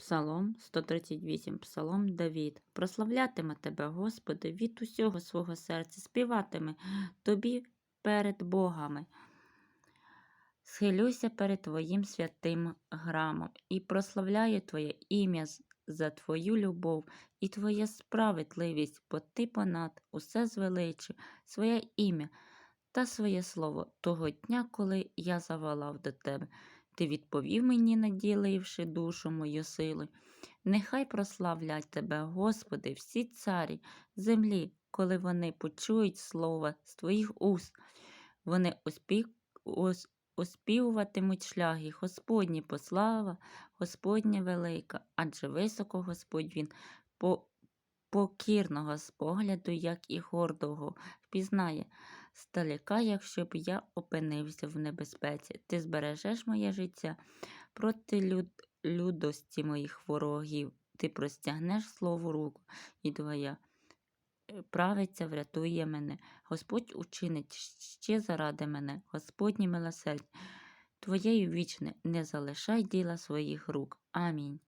Псалом 138, Псалом Давід. Прославлятиме тебе, Господи, від усього свого серця, співатиме тобі перед богами. Схилюся перед Твоїм святим грамом і прославляю Твоє ім'я за Твою любов і Твоя справедливість, бо Ти понад усе звеличив своє ім'я та своє слово того дня, коли я заволав до Тебе. Ти відповів мені, наділивши душу мою силою. Нехай прославлять Тебе, Господи, всі царі землі, коли вони почують слово з Твоїх уст. Вони ос- оспівуватимуть шляги Господні, послава, Господня велика, адже високо Господь він по... покірного спогляду, як і гордого, впізнає. Сталіка, якщо б я опинився в небезпеці, ти збережеш моє життя проти люд... людості моїх ворогів. Ти простягнеш слово руку, і твоя е, правиця врятує мене. Господь учинить ще заради мене, Господнє милосердя. Твоєю вічне не залишай діла своїх рук. Амінь.